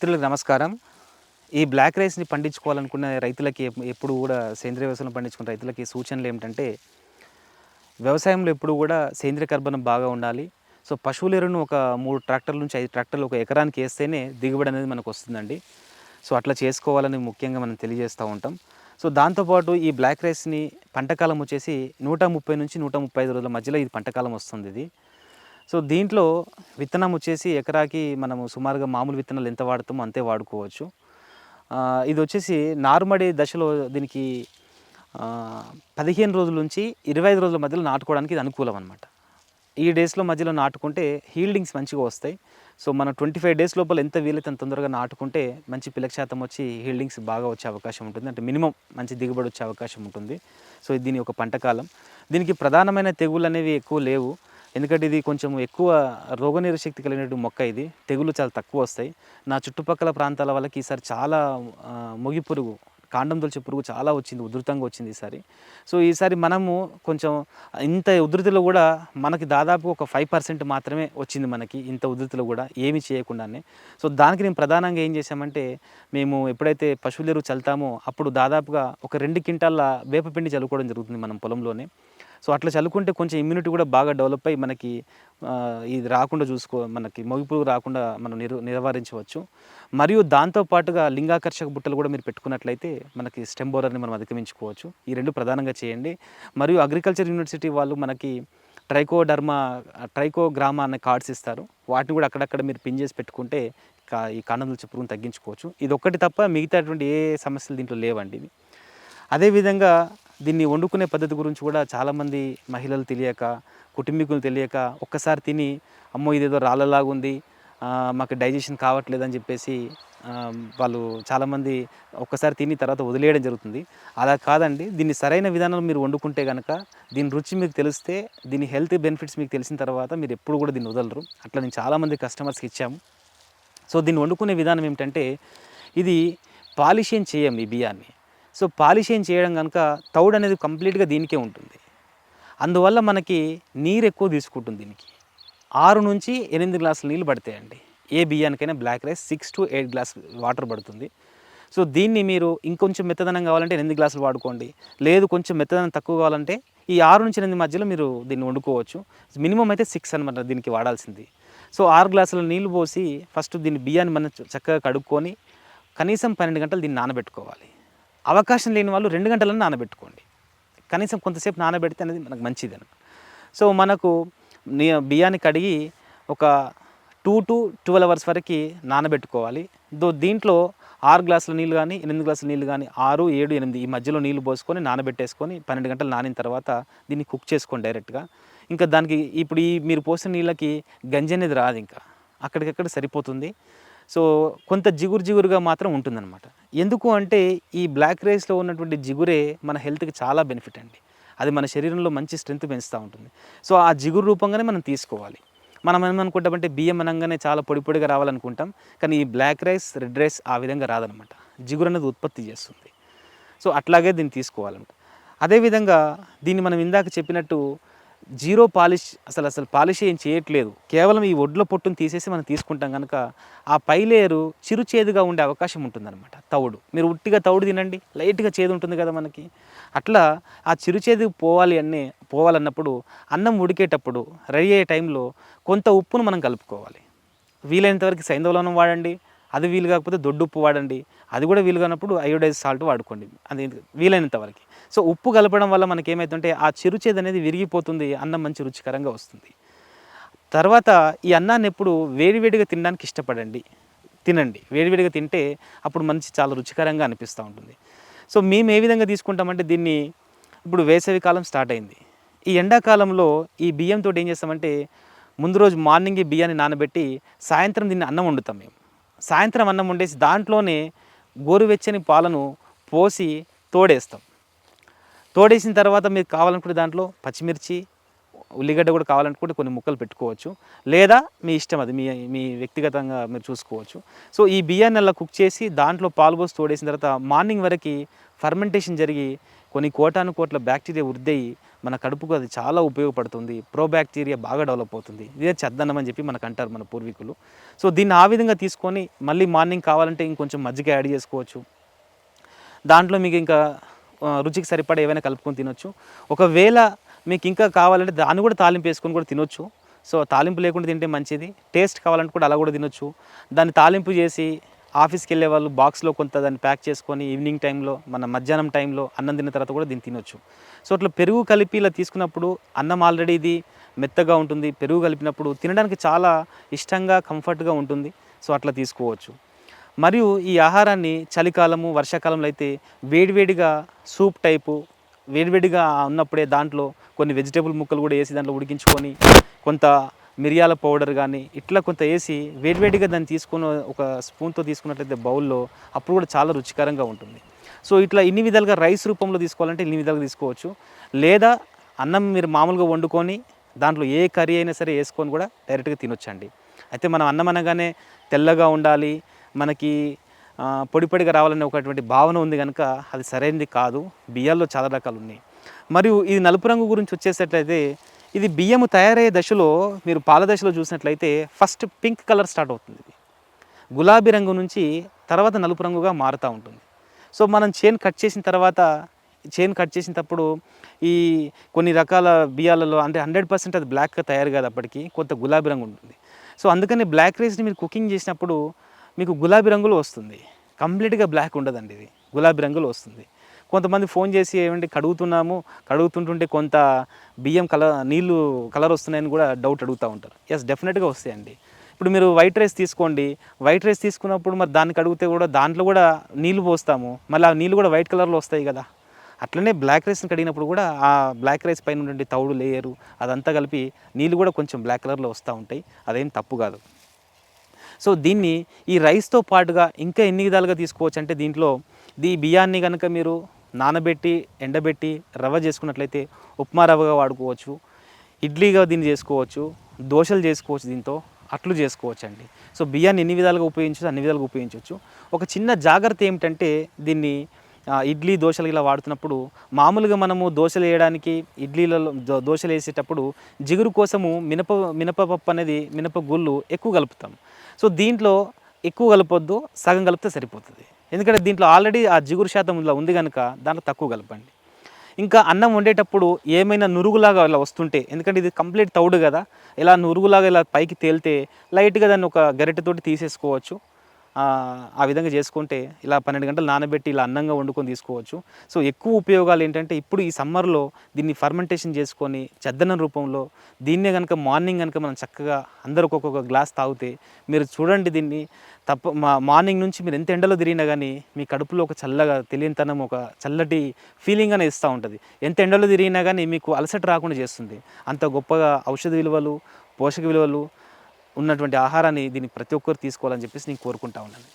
మిత్రులకు నమస్కారం. ఈ బ్లాక్ రైస్ని పండించుకోవాలనుకున్న రైతులకి ఎప్పుడు కూడా సేంద్రియ వ్యవసాయం పండించుకున్న రైతులకి సూచనలు ఏమిటంటే వ్యవసాయంలో ఎప్పుడు కూడా సేంద్రియ కర్బనం బాగా ఉండాలి. సో పశువుల ఎరువును ఒక మూడు ట్రాక్టర్ల నుంచి ఐదు ట్రాక్టర్లు ఒక ఎకరానికి వేస్తేనే దిగుబడి అనేది మనకు వస్తుందండి. సో అట్లా చేసుకోవాలని ముఖ్యంగా మనం తెలియజేస్తూ ఉంటాం. సో దాంతోపాటు ఈ బ్లాక్ రైస్ని పంటకాలం వచ్చేసి నూట ముప్పై నుంచి నూట ముప్పై ఐదు రోజుల మధ్యలో ఇది పంటకాలం వస్తుంది ఇది. సో దీంట్లో విత్తనం వచ్చేసి ఎకరాకి మనము సుమారుగా మామూలు విత్తనాలు ఎంత వాడుతామో అంతే వాడుకోవచ్చు. ఇది వచ్చేసి నారుమడి దశలో దీనికి పదిహేను రోజుల నుంచి ఇరవై ఐదు రోజుల మధ్యలో నాటుకోవడానికి ఇది అనుకూలం అనమాట ఈ డేస్లో మధ్యలో నాటుకుంటే హీల్డింగ్స్ మంచిగా వస్తాయి. సో మనం ట్వంటీ ఫైవ్ డేస్ లోపల ఎంత వీలైతే అంత తొందరగా నాటుకుంటే మంచి పిలక శాతం వచ్చి హీల్డింగ్స్ బాగా వచ్చే అవకాశం ఉంటుంది. అంటే మినిమం మంచి దిగుబడి వచ్చే అవకాశం ఉంటుంది. సో ఇది దీని ఒక పంటకాలం. దీనికి ప్రధానమైన తెగుళ్ళు అనేవి ఎక్కువ లేవు. ఎందుకంటే ఇది కొంచెం ఎక్కువ రోగనిరోధక శక్తి కలిగినటువంటి మొక్క ఇది. తెగులు చాలా తక్కువ వస్తాయి. నా చుట్టుపక్కల ప్రాంతాల వాళ్ళకి ఈసారి చాలా మొగి పురుగు కాండం తొలిచే పురుగు చాలా వచ్చింది ఉధృతంగా వచ్చింది ఈసారి. సో ఈసారి మనము కొంచెం ఇంత ఉధృతిలో కూడా మనకి దాదాపు ఒక ఫైవ్ పర్సెంట్ మాత్రమే వచ్చింది మనకి ఇంత ఉధృతిలో కూడా ఏమి చేయకుండానే. సో దానికి నేను ప్రధానంగా ఏం చేశామంటే మేము ఎప్పుడైతే పశువుల ఎరువు చల్లుతామో అప్పుడు దాదాపుగా ఒక రెండు క్వింటాల వేపపిండి చల్లుకోవడం జరుగుతుంది మనం పొలంలోనే. సో అట్లా చల్లుకుంటే కొంచెం ఇమ్యూనిటీ కూడా బాగా డెవలప్ అయ్యి మనకి ఇది రాకుండా చూసుకో మనకి మొగిపురుగు రాకుండా మనం నిరు నివారించవచ్చు. మరియు దాంతో పాటుగా లింగాకర్షక బుట్టలు కూడా మీరు పెట్టుకున్నట్లయితే మనకి స్టెమ్ బోరర్ని మనం అధిగమించుకోవచ్చు. ఈ రెండు ప్రధానంగా చేయండి. మరియు అగ్రికల్చర్ యూనివర్సిటీ వాళ్ళు మనకి ట్రైకోడర్మా ట్రైకోగ్రామా అనే కార్డ్స్ ఇస్తారు. వాటిని కూడా అక్కడక్కడ మీరు పిన్ చేసి పెట్టుకుంటే కా- ఈ కాండం పురుగును తగ్గించుకోవచ్చు. ఇది ఒక్కటి తప్ప మిగతాటువంటి ఏ సమస్యలు దీంట్లో లేవండి అదేవిధంగా దీన్ని వండుకునే పద్ధతి గురించి కూడా చాలామంది మహిళలు తెలియక కుటుంబీకులు తెలియక ఒక్కసారి తిని అమ్మో ఇదేదో రాళ్ళలాగా ఉంది మాకు డైజెషన్ కావట్లేదని చెప్పేసి వాళ్ళు చాలామంది ఒక్కసారి తిని తర్వాత వదిలేయడం జరుగుతుంది. అలా కాదండి. దీన్ని సరైన విధానంలో మీరు వండుకుంటే కనుక దీని రుచి మీకు తెలిస్తే దీని హెల్త్ బెనిఫిట్స్ మీకు తెలిసిన తర్వాత మీరు ఎప్పుడు కూడా దీన్ని వదలరు. అట్లా నేను చాలామంది కస్టమర్స్కి ఇచ్చాము. సో దీన్ని వండుకునే విధానం ఏమిటంటే ఇది పాలిషేన్ చేయం ఈ బియ్యాన్ని? సో పాలిషేన్ చేయడం కనుక తౌడు అనేది కంప్లీట్గా దీనికే ఉంటుంది. అందువల్ల మనకి నీరు ఎక్కువ తీసుకుంటుంది దీనికి. ఆరు నుంచి ఎనిమిది గ్లాసులు నీళ్ళు పడతాయండి. ఏ బియ్యానికైనా black rice six to eight glass water పడుతుంది. సో దీన్ని మీరు ఇంకొంచెం మెత్తదనం కావాలంటే ఎనిమిది గ్లాసులు వాడుకోండి. లేదు కొంచెం మెత్తదనం తక్కువ కావాలంటే ఈ ఆరు నుంచి ఎనిమిది మధ్యలో మీరు దీన్ని వండుకోవచ్చు. మినిమం అయితే సిక్స్ అనమాట దీనికి వాడాల్సింది. సో ఆరు గ్లాసుల నీళ్ళు పోసి ఫస్ట్ దీన్ని బియ్యాన్ని మనం చక్కగా కడుక్కొని కనీసం పన్నెండు గంటలు దీన్ని నానబెట్టుకోవాలి. అవకాశం లేని వాళ్ళు రెండు గంటలను నానబెట్టుకోండి. కనీసం కొంతసేపు నానబెడితే అనేది మనకు మంచిది అనమాట సో మనకు బియ్యాన్ని కడిగి ఒక టూ టు ట్వెల్వ్ అవర్స్ వరకు నానబెట్టుకోవాలి. దో దీంట్లో ఆరు గ్లాసుల నీళ్ళు కానీ ఎనిమిది గ్లాసుల నీళ్ళు కానీ ఆరు ఏడు ఎనిమిది ఈ మధ్యలో నీళ్ళు పోసుకొని నానబెట్టేసుకొని పన్నెండు గంటలు నానిన తర్వాత దీన్ని కుక్ చేసుకోండి డైరెక్ట్గా. ఇంకా దానికి ఇప్పుడు ఈ మీరు పోసిన నీళ్ళకి గంజి అనేది రాదు ఇంకా. అక్కడికక్కడ సరిపోతుంది. సో కొంత జిగురు జిగురుగా మాత్రం ఉంటుందన్నమాట. ఎందుకు అంటే ఈ బ్లాక్ రైస్లో ఉన్నటువంటి జిగురే మన హెల్త్కి చాలా బెనిఫిట్ అండి. అది మన శరీరంలో మంచి స్ట్రెంత్ పెంచుతూ ఉంటుంది. సో ఆ జిగురు రూపంగానే మనం తీసుకోవాలి. మనం ఏమనుకుంటామంటే బియ్యం అనగానే చాలా పొడి పొడిగా రావాలనుకుంటాం కానీ ఈ బ్లాక్ రైస్ రెడ్ రైస్ ఆ విధంగా రాదనమాట జిగురు అనేది ఉత్పత్తి చేస్తుంది. సో అట్లాగే దీన్ని తీసుకోవాలంట అదేవిధంగా దీన్ని మనం ఇందాక చెప్పినట్టు జీరో పాలిష్ అసలు అసలు పాలిష్ ఏం చేయట్లేదు. కేవలం ఈ ఒడ్ల పొట్టును తీసేసి మనం తీసుకుంటాం కనుక ఆ పైలేరు చిరుచేదుగా ఉండే అవకాశం ఉంటుందన్నమాట. తవుడు. మీరు ఉట్టిగా తవుడు తినండి. లైట్గా చేదు ఉంటుంది కదా మనకి. అట్లా ఆ చిరుచేదు పోవాలి అన్నీ పోవాలన్నప్పుడు అన్నం ఉడికేటప్పుడు రెడీ అయ్యే టైంలో కొంత ఉప్పును మనం కలుపుకోవాలి. వీలైనంత వరకు సైంధవలనం వాడండి. అది వీలు కాకపోతే దొడ్డు ఉప్పు వాడండి. అది కూడా వీలు కానప్పుడు అయోడైజ్ సాల్ట్ వాడుకోండి. అది వీలైనంత వరకు. సో ఉప్పు కలపడం వల్ల మనకి ఏమవుతుంటే ఆ చిరుచేదు అనేది విరిగిపోతుంది అన్నం మంచి రుచికరంగా వస్తుంది. తర్వాత ఈ అన్నాన్ని ఎప్పుడు వేడివేడిగా తినడానికి ఇష్టపడండి. తినండి. వేడివేడిగా తింటే అప్పుడు మంచి చాలా రుచికరంగా అనిపిస్తూ ఉంటుంది. సో మేము ఏ విధంగా తీసుకుంటామంటే దీన్ని ఇప్పుడు వేసవి కాలం స్టార్ట్ అయింది. ఈ ఎండాకాలంలో ఈ బియ్యంతో ఏం చేస్తామంటే ముందు రోజు మార్నింగ్ ఈ బియ్యాన్ని నానబెట్టి సాయంత్రం దీన్ని అన్నం వండుతాం మేము. సాయంత్రం అన్నం వండేసి దాంట్లోనే గోరువెచ్చని పాలను పోసి తోడేస్తాం. తోడేసిన తర్వాత మీరు కావాలనుకుంటే దాంట్లో పచ్చిమిర్చి ఉల్లిగడ్డ కూడా కావాలనుకుంటే కొన్ని ముక్కలు పెట్టుకోవచ్చు. లేదా మీ ఇష్టం అది మీ మీ వ్యక్తిగతంగా మీరు చూసుకోవచ్చు. సో ఈ బియ్యాన్ని అలా కుక్ చేసి దాంట్లో పాలు పోసి తోడేసిన తర్వాత మార్నింగ్ వరకు ఫర్మెంటేషన్ జరిగి కొన్ని కోటాను కోట్ల బ్యాక్టీరియా వృద్ధి మన కడుపుకు అది చాలా ఉపయోగపడుతుంది. ప్రో బ్యాక్టీరియా బాగా డెవలప్ అవుతుంది. ఇదే చద్దన్నం అని చెప్పి మనకు అంటారు మన పూర్వీకులు. సో దీన్ని ఆ విధంగా తీసుకొని మళ్ళీ మార్నింగ్ కావాలంటే ఇంకొంచెం మజ్జిగ యాడ్ చేసుకోవచ్చు. దాంట్లో మీకు ఇంకా రుచికి సరిపడా ఏవైనా కలుపుకొని తినొచ్చు. ఒకవేళ మీకు ఇంకా కావాలంటే దాన్ని కూడా తాలింపు వేసుకొని కూడా తినొచ్చు. సో తాలింపు లేకుండా తింటే మంచిది. టేస్ట్ కావాలంటే కూడా అలా కూడా తినొచ్చు. దాన్ని తాలింపు చేసి ఆఫీస్కి వెళ్ళే వాళ్ళు బాక్స్లో కొంత దాన్ని ప్యాక్ చేసుకొని ఈవినింగ్ టైంలో మన మధ్యాహ్నం టైంలో అన్నం తిన్న తర్వాత కూడా దీన్ని తినొచ్చు. సో అట్లా పెరుగు కలిపి ఇలా తీసుకున్నప్పుడు అన్నం ఆల్రెడీ ఇది మెత్తగా ఉంటుంది. పెరుగు కలిపినప్పుడు తినడానికి చాలా ఇష్టంగా కంఫర్ట్గా ఉంటుంది. సో అట్లా తీసుకోవచ్చు. మరియు ఈ ఆహారాన్ని చలికాలము వర్షాకాలంలో అయితే వేడివేడిగా సూప్ టైపు వేడివేడిగా ఉన్నప్పుడే దాంట్లో కొన్ని వెజిటేబుల్ ముక్కలు కూడా వేసి దాంట్లో ఉడికించుకొని కొంత మిరియాల పౌడర్ కానీ ఇట్లా కొంత వేసి వేడివేడిగా దాన్ని తీసుకుని ఒక స్పూన్తో తీసుకున్నట్లయితే బౌల్లో అప్పుడు కూడా చాలా రుచికరంగా ఉంటుంది. సో ఇట్లా ఇన్ని విధాలుగా రైస్ రూపంలో తీసుకోవాలంటే ఇన్ని విధాలుగా తీసుకోవచ్చు. లేదా అన్నం మీరు మామూలుగా వండుకొని దాంట్లో ఏ కర్రీ అయినా సరే వేసుకొని కూడా డైరెక్ట్గా తినొచ్చండి. అయితే మనం అన్నం అనగానే తెల్లగా ఉండాలి మనకి పొడి పొడిగా రావాలనే ఒకటువంటి భావన ఉంది కనుక అది సరైనది కాదు. బియ్యాల్లో చాలా రకాలు ఉన్నాయి మరియు ఇది నలుపు రంగు గురించి వచ్చేసట్లయితే ఇది బియ్యము తయారయ్యే దశలో మీరు పాల దశలో చూసినట్లయితే ఫస్ట్ పింక్ కలర్ స్టార్ట్ అవుతుంది. ఇది గులాబీ రంగు నుంచి తర్వాత నలుపు రంగుగా మారుతూ ఉంటుంది. సో మనం చేను కట్ చేసిన తర్వాత చేను కట్ చేసినప్పుడు ఈ కొన్ని రకాల బియ్యాలలో అంటే హండ్రెడ్ పర్సెంట్ అది బ్లాక్గా తయారు కాదు అప్పటికి కొంత గులాబీ రంగు ఉంటుంది. సో అందుకని బ్లాక్ రైస్ని మీరు కుకింగ్ చేసినప్పుడు మీకు గులాబీ రంగులో వస్తుంది. కంప్లీట్గా బ్లాక్ ఉండదండి ఇది. గులాబీ రంగులో వస్తుంది. కొంతమంది ఫోన్ చేసి ఏమంటే కడుగుతున్నాము? కడుగుతుంటుంటే కొంత బియ్యం కలర్ నీళ్ళు కలర్ వస్తున్నాయని కూడా డౌట్ అడుగుతూ ఉంటారు. ఎస్ డెఫినెట్గా వస్తాయండి. ఇప్పుడు మీరు వైట్ రైస్ తీసుకోండి. వైట్ రైస్ తీసుకున్నప్పుడు మరి దాన్ని కడిగితే కూడా దాంట్లో కూడా నీళ్ళు పోస్తాము. మళ్ళీ ఆ నీళ్ళు కూడా వైట్ కలర్లో వస్తాయి కదా. అట్లనే బ్లాక్ రైస్ని కడిగినప్పుడు కూడా ఆ బ్లాక్ రైస్ పైన ఉన్నటువంటి తౌడు లేయరు అదంతా కలిపి నీళ్ళు కూడా కొంచెం బ్లాక్ కలర్లో వస్తూ ఉంటాయి. అదేం తప్పు కాదు. సో దీన్ని ఈ రైస్తో పాటుగా ఇంకా ఎన్ని విధాలుగా తీసుకోవచ్చు అంటే దీంట్లో ఈ బియ్యాన్ని కనుక మీరు నానబెట్టి ఎండబెట్టి రవ్వ చేసుకున్నట్లయితే ఉప్మా రవ్వగా వాడుకోవచ్చు ఇడ్లీగా దీన్ని చేసుకోవచ్చు దోశలు చేసుకోవచ్చు దీంతో అట్లు చేసుకోవచ్చు అండి సో బియ్యాన్ని ఎన్ని విధాలుగా ఉపయోగించవచ్చు అన్ని విధాలుగా ఉపయోగించవచ్చు ఒక చిన్న జాగ్రత్త ఏమిటంటే దీన్ని ఇడ్లీ దోశలు ఇలా వాడుతున్నప్పుడు మామూలుగా మనము దోశలు వేయడానికి ఇడ్లీలలో దో- దోశలు వేసేటప్పుడు జిగురు కోసము మినప మినపపప్పు అనేది మినప గుళ్ళు ఎక్కువ కలుపుతాం. సో దీంట్లో ఎక్కువ కలపొద్దు సగం కలిపితే సరిపోతుంది. ఎందుకంటే దీంట్లో ఆల్రెడీ ఆ జిగురు శాతం ఇలా ఉంది కనుక దాంట్లో తక్కువ కలపండి. ఇంకా అన్నం వండేటప్పుడు ఏమైనా నురుగులాగా ఇలా వస్తుంటే ఎందుకంటే ఇది కంప్లీట్ తౌడు కదా ఇలా నురుగులాగా ఇలా పైకి తేలితే లైట్గా దాన్ని ఒక గరిటెతోటి తీసేసుకోవచ్చు. ఆ విధంగా చేసుకుంటే ఇలా పన్నెండు గంటలు నానబెట్టి ఇలా అన్నంగా వండుకొని తీసుకోవచ్చు. సో ఎక్కువ ఉపయోగాలు ఏంటంటే ఇప్పుడు ఈ సమ్మర్లో దీన్ని ఫర్మెంటేషన్ చేసుకొని చెద్దనం రూపంలో దీన్నే కనుక మార్నింగ్ కనుక మనం చక్కగా అందరూ ఒక్కొక్క గ్లాస్ తాగితే మీరు చూడండి దీన్ని తప్ప మా మార్నింగ్ నుంచి మీరు ఎంత ఎండలో తిరిగినా కానీ మీ కడుపులో ఒక చల్లగా తెలియనితనం ఒక చల్లటి ఫీలింగ్ అనేది ఇస్తూ ఉంటుంది. ఎంత ఎండలో తిరిగినా కానీ మీకు అలసట రాకుండా చేస్తుంది. అంత గొప్పగా ఔషధ విలువలు పోషక విలువలు ఉన్నటువంటి ఆహారాన్ని దీన్ని ప్రతి ఒక్కరు తీసుకోవాలని చెప్పేసి నేను కోరుకుంటా ఉన్నాను